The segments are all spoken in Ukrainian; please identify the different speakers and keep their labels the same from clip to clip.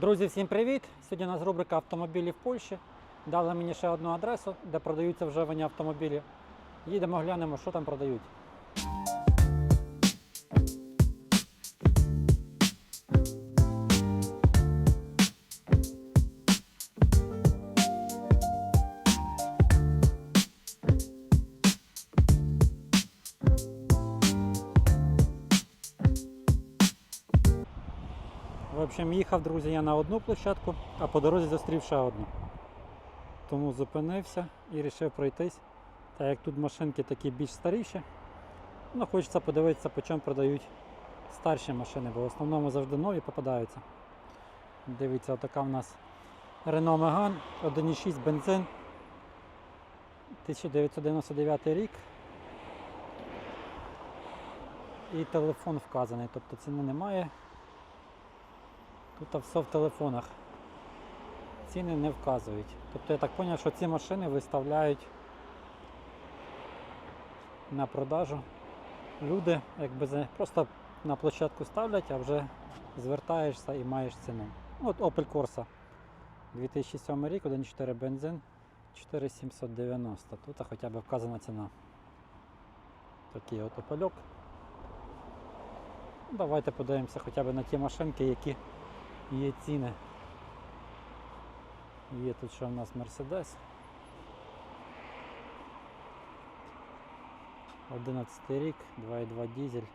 Speaker 1: Друзі, всім привіт! Сьогодні у нас рубрика автомобілі в Польщі. Дали мені ще одну адресу, де продаються вживані автомобілі. Їдемо глянемо, що там продають. В їхав, друзі, я на одну площадку, а по дорозі зустрів ще одну. Тому зупинився і вирішив пройтись. Так як тут машинки такі більш старіші, ну хочеться подивитися, по чому продають старші машини, бо в основному завжди нові попадаються. Дивіться, отака в нас Renault Megane 1.6 бензин. 1999 рік. І телефон вказаний, тобто ціни немає. Тут все в телефонах. Ціни не вказують. Тобто я так зрозумів, що ці машини виставляють на продажу. Люди якби просто на площадку ставлять, а вже звертаєшся і маєш ціну. От Opel Corsa 2007 рік, 1.4 бензин, 4790. Тут хоча б вказана ціна. Такий от опальок. Давайте подивимося хоча б на ті машинки, які є ціни. Є тут що в нас Mercedes. 11 рік, 2,2 дизель,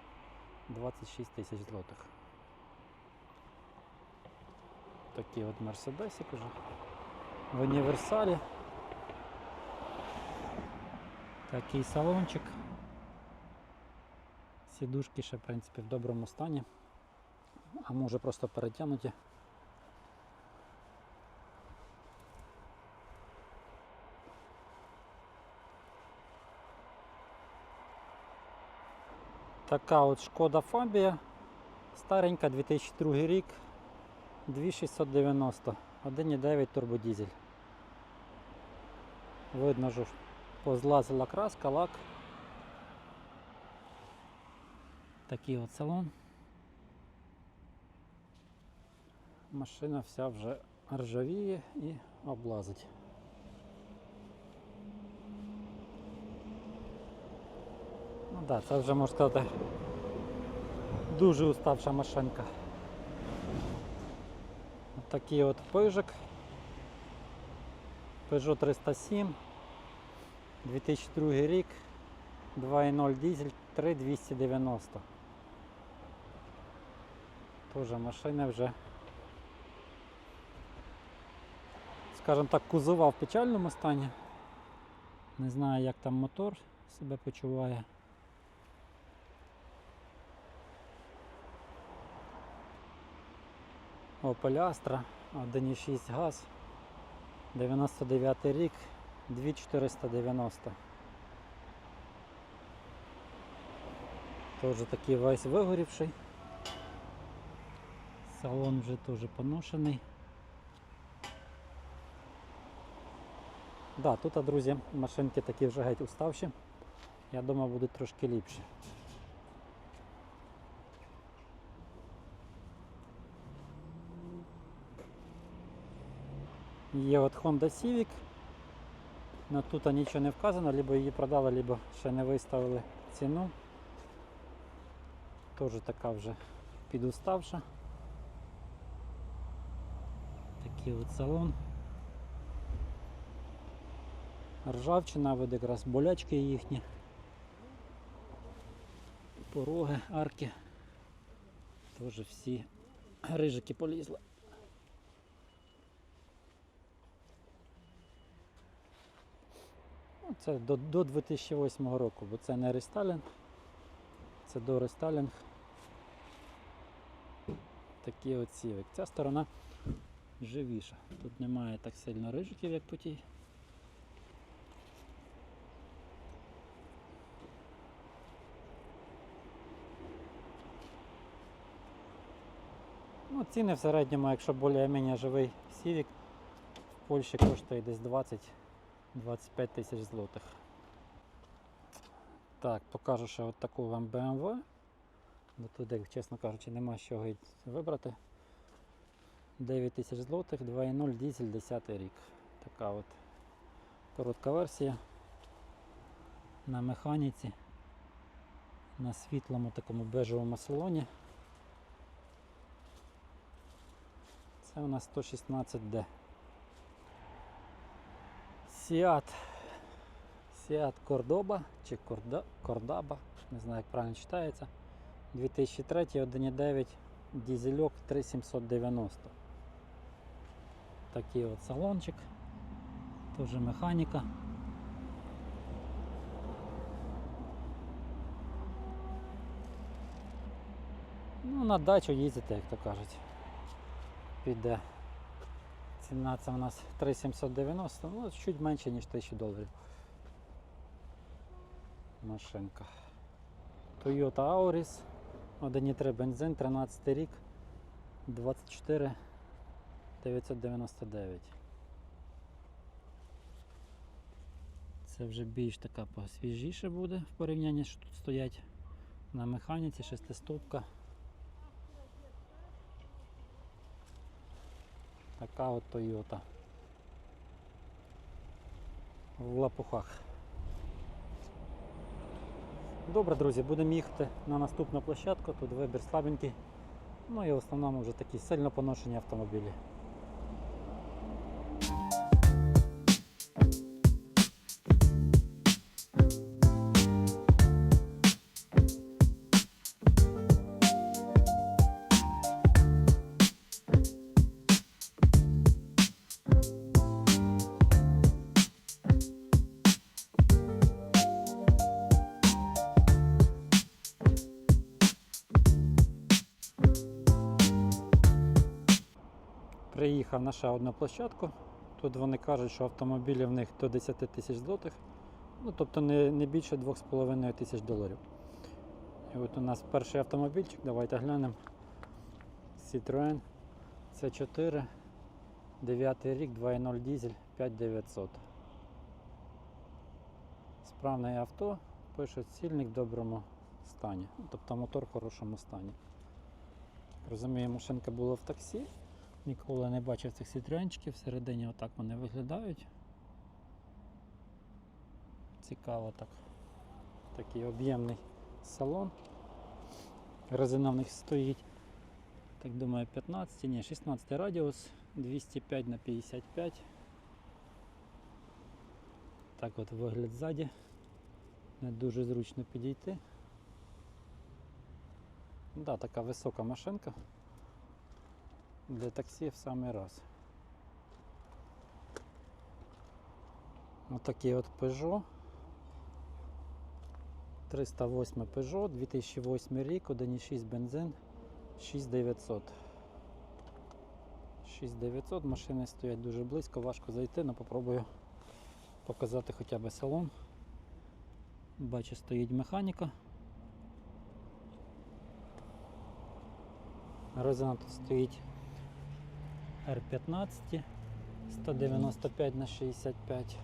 Speaker 1: 26 тисяч злотих. Такий от Мерседесик уже. В універсалі. Такий салончик. Сідушки ще в принципі в доброму стані. А може просто перетягнуті. Така от шкода Фабія. Старенька 2002 рік. 2690. 1,9 турбодізель. Видно, що позлазила краска, лак. Такий от салон. Машина вся вже ржавіє і облазить. Ну так, да, це вже можна сказати дуже уставша машинка. От такий от пижик. Peugeot 307, 2002 рік, 2.0 дизель, 3290. Тоже машина вже, скажімо так, кузова в печальному стані. Не знаю, як там мотор себе почуває. Opel Astra, 1.6 газ, 99 рік, 2490. Тоже такий весь вигорівший. Салон вже теж поношений. Да, тут, друзі, машинки такі вже геть уставші. Я думаю, будуть трошки ліпші. Є от Honda Civic. Но тут нічого не вказано, либо її продали, либо ще не виставили ціну. Теж така вже підуставша. Такий от салон. Ржавчина, от якраз болячки їхні. Пороги, арки. Теж всі рижики полізли. Ну, Це до, до 2008 року, бо це не рестайлінг, це до рестайлінг. Такі сівик. Ця сторона живіша. Тут немає так сильно рижиків, як по тій. Ціни в середньому, якщо більш-менш живий сівік, в Польщі коштує десь 20 25 тисяч злотих. Так, покажу ще от таку вам BMW. Бо туди, чесно кажучи, нема й вибрати. 9 тисяч злотих, 2.0 дізель 10 рік. Така от коротка версія. На механіці. На світлому такому бежевому салоні. Це у нас 116D. Сіат. Сіат Кордоба чи Корда, Кордаба, не знаю як правильно читається. 2003 1.9 дізельок 3790. Такий от салончик. Теж механіка. Ну, на дачу їздити, як то кажуть. Піде. Ціна це у нас 3790, ну чуть менше, ніж 1000 доларів. Машинка. Toyota Auris, 1.3 бензин, 13 рік, 24 999. Це вже більш така посвіжіше буде в порівнянні, що тут стоять на механіці, шестиступка. Така от Toyota. В лапухах. Добре, друзі, будемо їхати на наступну площадку. Тут вибір слабенький. Ну і в основному вже такі сильно поношені автомобілі. Приїхав на ще одну площадку. Тут вони кажуть, що автомобілі в них до 10 тисяч злотих, ну тобто не, не більше 2,5 тисяч доларів. І от у нас перший автомобільчик, давайте глянемо. Citroën C4, 9 рік, 2.0 дізель, 5900. Справне авто, пишуть цільник в доброму стані. Ну, Тобто мотор в хорошому стані. Розумію, машинка була в таксі. Ніколи не бачив цих сітрянчиків, всередині отак вони виглядають. Цікаво так. Такий об'ємний салон. Резина в них стоїть, так думаю, 15, ні, 16 радіус, 205 на 55. Так от вигляд ззаді. Не дуже зручно підійти. Да, така висока машинка. Для таксі в самий раз. Отакий от Peugeot. 308 Peugeot, 2008 рік, 1,6 бензин, 6900. 6900, машини стоять дуже близько, важко зайти, але попробую показати хоча б салон. Бачу, стоїть механіка. Резина тут стоїть R15 195 на 65.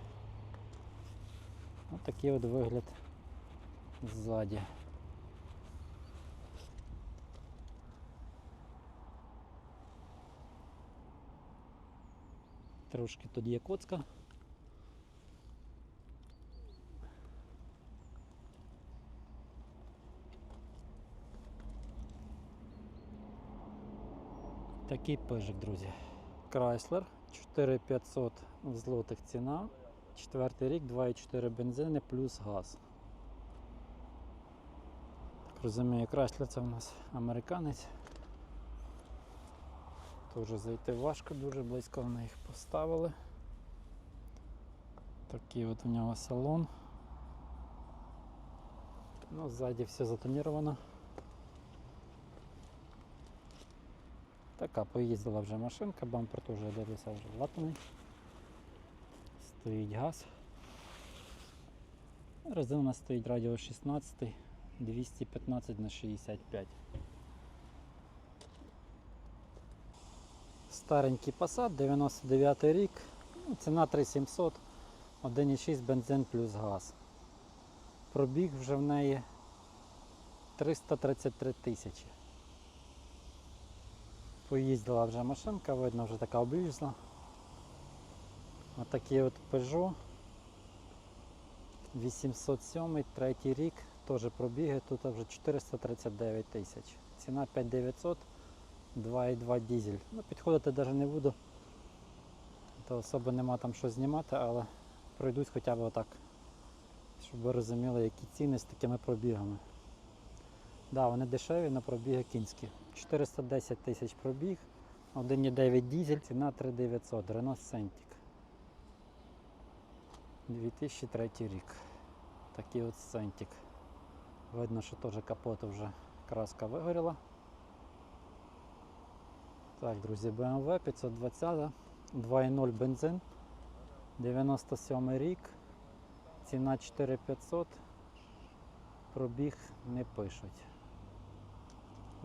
Speaker 1: Ось такий от вигляд ззаді. Трошки тут є коцка. Такий пижик, друзі. Chrysler 4500 злотих ціна. Четвертий рік, 2,4 бензини плюс газ. Так розумію, Chrysler це в нас американець. Теж зайти важко, дуже близько вони їх поставили. Такий от у нього салон. Ну, ззаді все затоніровано. Така поїздила вже машинка, бампер теж дивлюся вже латаний. Стоїть газ. Резина у нас стоїть радіо 16 215 на 65. Старенький Passat, 99 рік, ну, ціна 3700, 1,6 бензин плюс газ. Пробіг вже в неї 333 тисячі. Поїздила вже машинка, видно вже така облізла. Отакий от Peugeot 807, третій рік, теж пробіги, тут вже 439 тисяч. Ціна 5900, 2,2 дізель. Ну, підходити навіть не буду. То особо нема там що знімати, але пройдусь хоча б отак. Щоб ви розуміли, які ціни з такими пробігами. Да, вони дешеві, на пробіги кінські. 410 тисяч пробіг, 1,9 дізель, ціна 3900, Renault Sentic. 2003 рік. Такий от Sentic. Видно, що теж капот вже краска вигоріла. Так, друзі, BMW 520, 2.0 бензин, 97 рік, ціна 4500, пробіг не пишуть.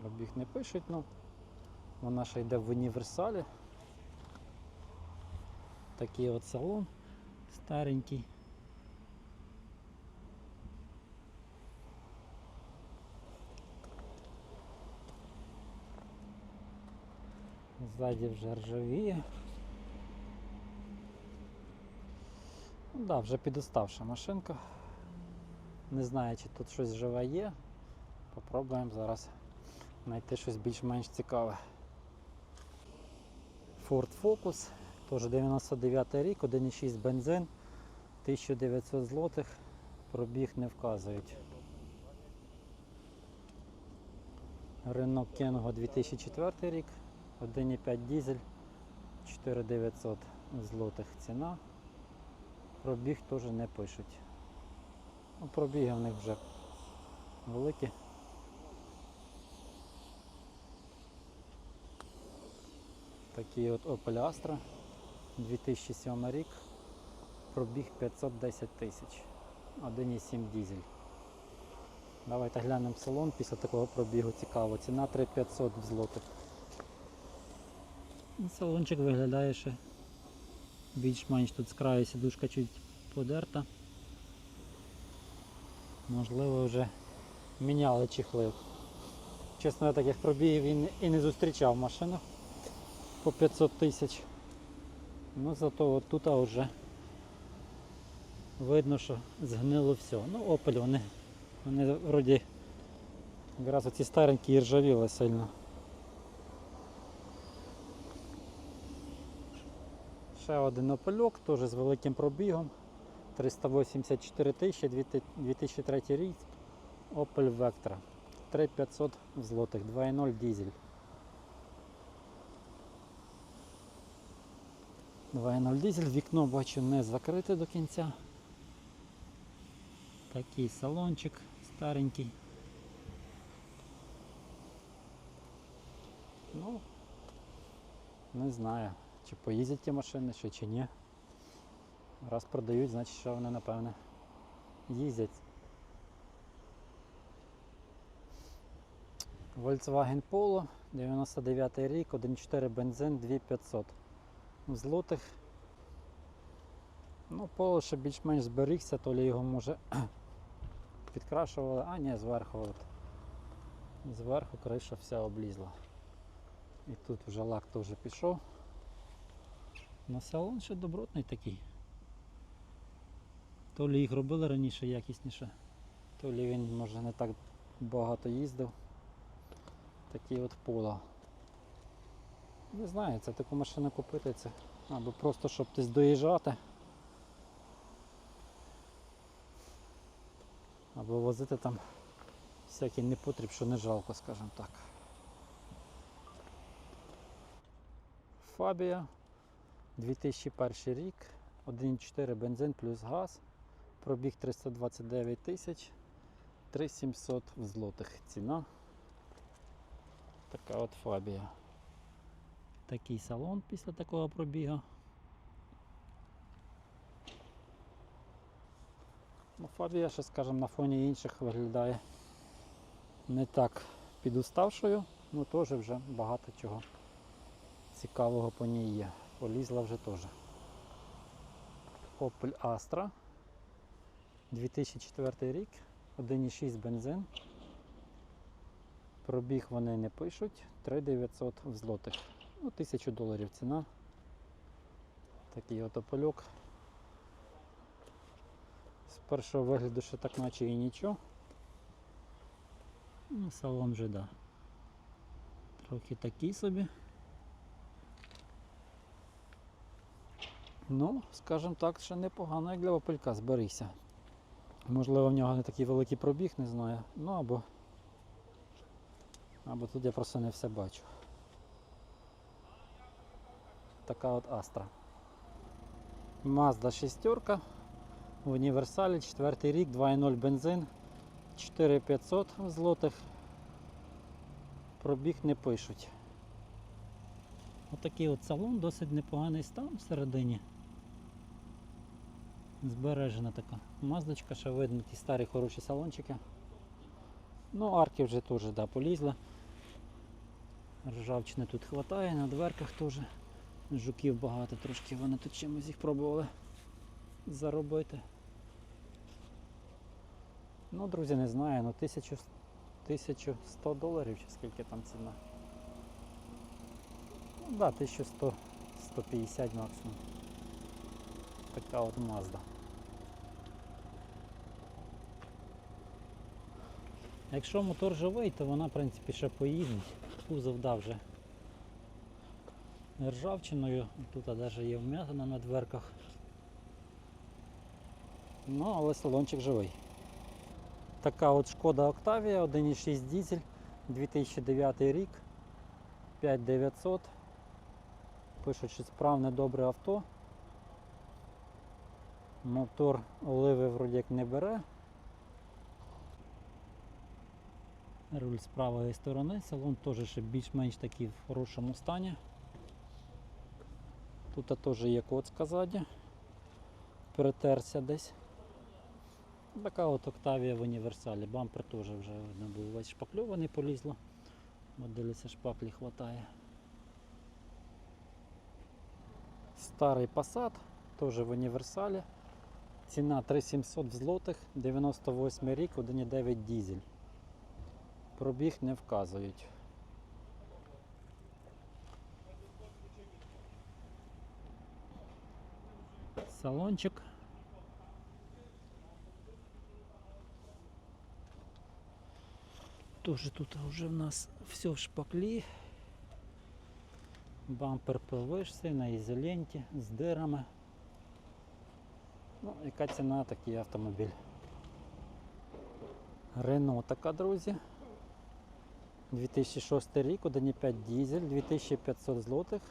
Speaker 1: Пробіг не пишуть, ну вона ще йде в універсалі. Такий от салон старенький. Ззаді вже ржавіє. Ну да, вже підоставша машинка. Не знаю, чи тут щось живе є. Попробуємо зараз знайти щось більш-менш цікаве. Ford Focus, теж 99 рік, 1,6 бензин, 1900 злотих, пробіг не вказують. Renault Kangoo 2004 рік, 1,5 дізель, 4900 злотих ціна. Пробіг теж не пишуть. Ну, пробіги в них вже великі. Такий от Opel Astra 2007 рік. Пробіг 510 тисяч. 1,7 дізель. Давайте глянемо салон після такого пробігу цікаво. Ціна 3500 в злотих. Ну, Салончик виглядає ще більш-менш тут з краю сідушка чуть подерта. Можливо вже міняли чехли. Чесно, я таких пробігів і і не зустрічав в машинах по 500 тисяч. Ну зато от тут вже видно, що згнило все. Ну, Opel вони, вони вроді якраз оці старенькі і ржавіли сильно. Ще один опельок, теж з великим пробігом. 384 тисячі, 2003 рік. Opel Vectra. 3500 злотих, 2.0 дізель. 2.0 дізель, вікно бачу не закрите до кінця. Такий салончик старенький. Ну, не знаю, чи поїздять ті машини ще чи ні. Раз продають, значить що вони напевне їздять. Volkswagen Polo, 99 рік, 1.4 бензин, 2500 злотих. Ну, Polo ще більш-менш зберігся, то лі його може підкрашували, а ні, зверху от. Зверху криша вся облізла. І тут вже лак теж пішов. На салон ще добротний такий. То лі їх робили раніше якісніше, то лі він може не так багато їздив. Такий от поло. Не знаю, це таку машину купити це. Або просто щоб десь доїжджати. Або возити там всякий непотріб, що не жалко, скажімо так. Фабія 2001 рік, 1,4 бензин плюс газ, пробіг 329 тисяч, 3700 в злотих ціна. Така от фабія. Такий салон після такого пробігу. Ну, Фабія ще, скажімо, на фоні інших виглядає не так підуставшою, ну теж вже багато чого цікавого по ній є. Полізла вже теж. Opel Astra 2004 рік, 1,6 бензин, Пробіг вони не пишуть. 3900 в злотих. Ну, 1000 доларів ціна. Такий от опольок. З першого вигляду ще так наче і нічого. Ну, салон вже да. Трохи такий собі. Ну, скажімо так, ще непогано, як для опелька, зберися. Можливо, в нього не такий великий пробіг, не знаю. Ну або. Або тут я просто не все бачу. Така от Астра. Mazda 6 в універсалі, 4 рік, 2.0 бензин, 4500 злотих. Пробіг не пишуть. Отакий от салон, досить непоганий стан всередині. Збережена така. Маздочка, ще видно ті старі хороші салончики. Ну, арки вже теж да, полізли. Ржавчини тут хватає, на дверках теж. Жуків багато трошки, вони тут чимось їх пробували заробити. Ну, друзі, не знаю, ну 1000, 1100 доларів чи скільки там ціна. Ну да, 1100, 150 максимум. Така от Mazda. Якщо мотор живий, то вона в принципі ще поїздить. Кузов да вже ржавчиною. Тут навіть є вм'ятина на дверках. Ну, але салончик живий. Така от шкода Octavia, 1.6 дизель, 2009 рік, 5900. Пишуть, що справне добре авто. Мотор оливи вроді як не бере. Руль з правої сторони, салон теж ще більш-менш такий в хорошому стані. Тут теж є коцка ззаді. Перетерся десь. Така от Октавія в універсалі. Бампер теж вже не був весь шпакльований, полізло. Дивіться, шпаклі хватає. Старий Passat, теж в універсалі. Ціна 3700 в злотих, 98 рік, 1,9 дізель. Пробіг не вказують. Салончик. Тоже тут вже в нас все в шпаклі. Бампер по на ізоленті з дирами. Ну, яка ціна такий автомобіль? Рено така, друзі. 2006 рік, 1,5 дізель, 2500 злотих.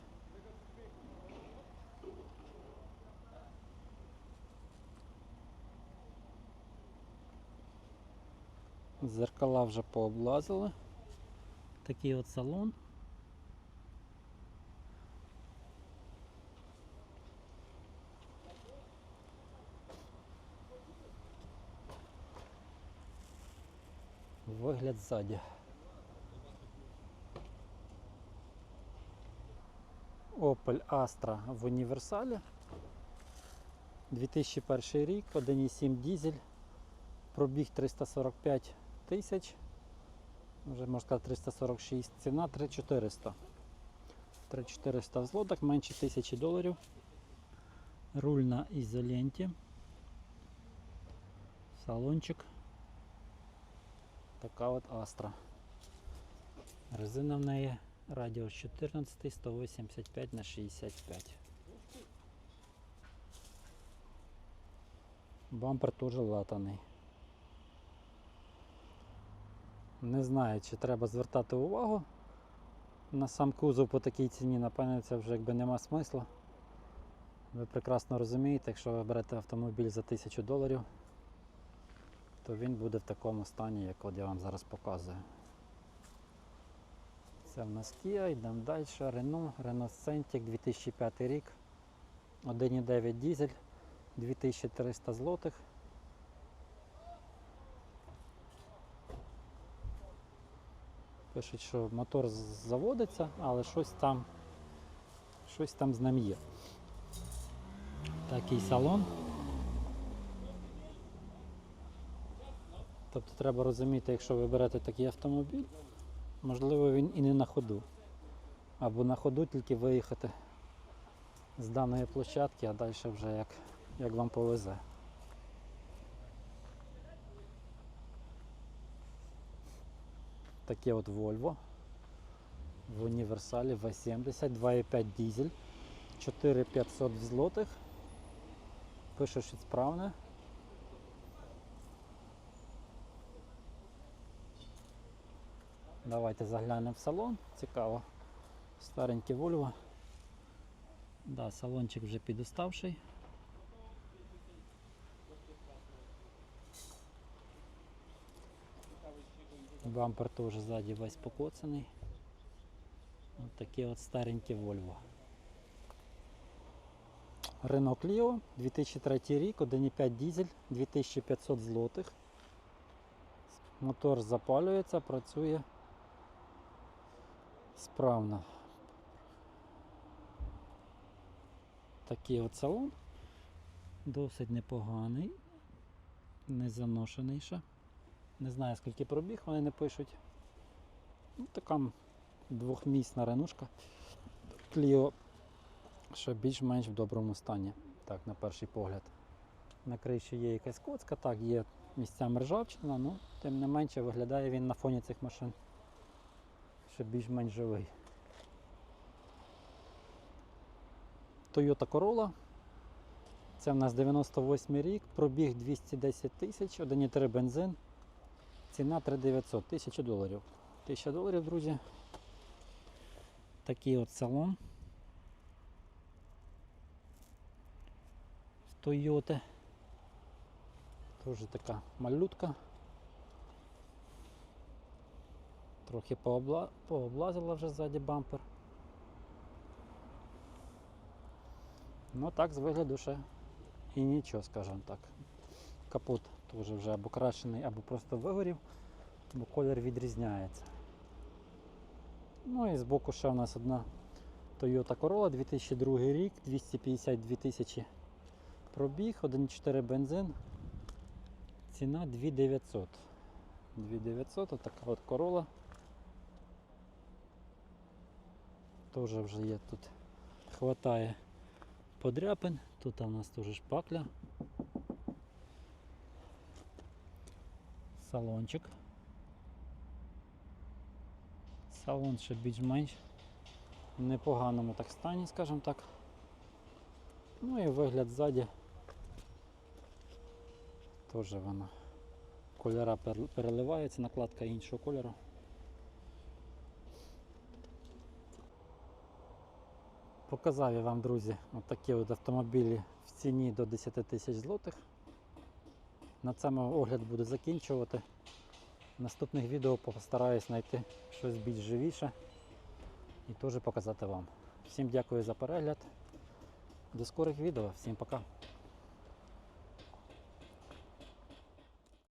Speaker 1: Зеркала вже пооблазили. Такий от салон. Вигляд ззаді. Opel Astra в універсалі. 2001 рік, 1,7 дізель, пробіг 345 тисяч, вже можна сказати 346, ціна 3400. 3400 в злотах, менше 1000 доларів. Руль на ізоленті. Салончик. Така от Астра. Резина в неї радіус 14 185 на 65. Бампер теж латаний. Не знаю, чи треба звертати увагу на сам кузов по такій ціні, напевно, це вже якби нема смисла. Ви прекрасно розумієте, якщо ви берете автомобіль за 1000 доларів, то він буде в такому стані, як от я вам зараз показую. Це в нас Kia, йдемо далі. Renault, Renault Scenic 2005 рік. 1,9 дізель, 2300 злотих. Пишуть, що мотор заводиться, але щось там, щось там з ним є. Такий салон. Тобто треба розуміти, якщо ви берете такий автомобіль, Можливо, він і не на ходу. Або на ходу тільки виїхати з даної площадки, а далі вже як, як вам повезе. Таке от Volvo в універсалі V70, 2,5 дизель, 4500 злотих. Пише, що справне. Давайте заглянемо в салон. Цікаво. Старенький Volvo. Да, салончик вже підуставший. Бампер теж ззаді весь покоцаний. Ось таке от стареньке Volvo. Renault Clio, 2003 рік, 1,5 дизель, 2500 злотих. Мотор запалюється, працює справно. Такий от салон. Досить непоганий, не заношений ще. Не знаю скільки пробіг, вони не пишуть. Ну, така двохмісна ренушка. Кліо ще більш-менш в доброму стані, так, на перший погляд. На криші є якась коцка, так, є місцями ржавчина, ну, тим не менше виглядає він на фоні цих машин ще більш-менш живий. Toyota Corolla. Це в нас 98 рік, пробіг 210 тисяч, 1,3 бензин. Ціна 3900, 1000 доларів. 1000 доларів, друзі. Такий от салон. Toyota. Теж така малютка. Трохи пообла... пооблазила вже ззаді бампер. Ну так, з вигляду ще і нічого, скажімо так. Капот теж вже або крашений, або просто вигорів, бо колір відрізняється. Ну і збоку ще в нас одна Toyota Corolla 2002 рік, 252 тисячі пробіг, 1,4 бензин. Ціна 2900. 2900, отака от Corolla. Теж вже є тут. Хватає подряпин. Тут у нас теж шпакля. Салончик. Салон ще більш-менш в непоганому так стані, скажімо так. Ну і вигляд ззаді. Теж вона. Кольора пер- переливаються, накладка іншого кольору. Показав я вам, друзі, от такі от автомобілі в ціні до 10 тисяч злотих. На цьому огляд буду закінчувати. В наступних відео постараюсь знайти щось більш живіше і теж показати вам. Всім дякую за перегляд. До скорих відео, всім пока.